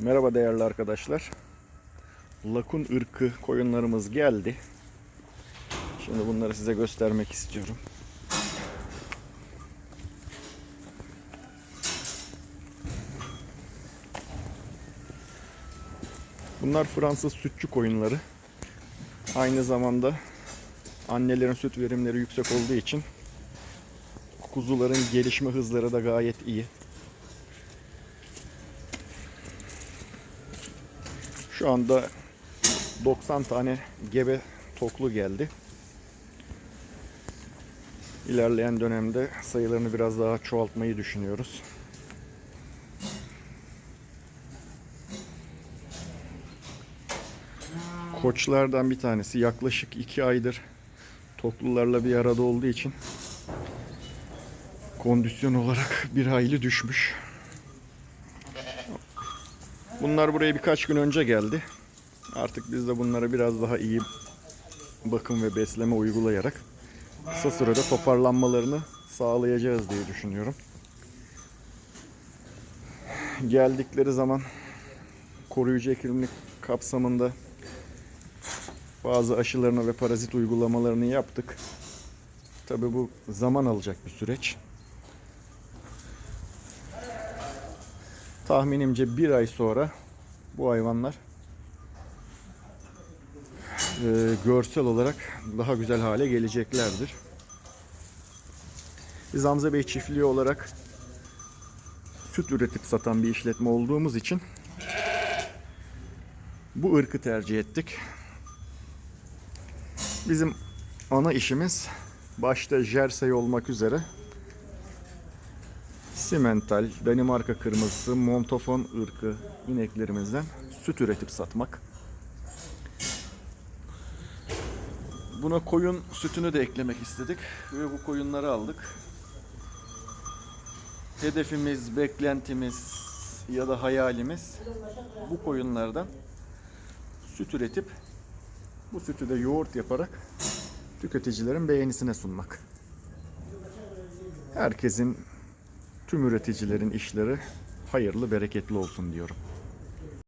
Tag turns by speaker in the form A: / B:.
A: Merhaba değerli arkadaşlar. Lakun ırkı koyunlarımız geldi. Şimdi bunları size göstermek istiyorum. Bunlar Fransız sütçü koyunları. Aynı zamanda annelerin süt verimleri yüksek olduğu için kuzuların gelişme hızları da gayet iyi. Şu anda 90 tane gebe toklu geldi. İlerleyen dönemde sayılarını biraz daha çoğaltmayı düşünüyoruz. Koçlardan bir tanesi yaklaşık 2 aydır toklularla bir arada olduğu için kondisyon olarak bir hayli düşmüş. Bunlar buraya birkaç gün önce geldi. Artık biz de bunlara biraz daha iyi bakım ve besleme uygulayarak kısa sürede toparlanmalarını sağlayacağız diye düşünüyorum. Geldikleri zaman koruyucu hekimlik kapsamında bazı aşılarını ve parazit uygulamalarını yaptık. Tabi bu zaman alacak bir süreç. Tahminimce bir ay sonra bu hayvanlar e, görsel olarak daha güzel hale geleceklerdir. Biz Hamza Bey çiftliği olarak süt üretip satan bir işletme olduğumuz için bu ırkı tercih ettik. Bizim ana işimiz başta jersey olmak üzere simental, Danimarka kırmızısı, montafon ırkı ineklerimizden süt üretip satmak. Buna koyun sütünü de eklemek istedik ve bu koyunları aldık. Hedefimiz, beklentimiz ya da hayalimiz bu koyunlardan süt üretip bu sütü de yoğurt yaparak tüketicilerin beğenisine sunmak. Herkesin tüm üreticilerin işleri hayırlı, bereketli olsun diyorum.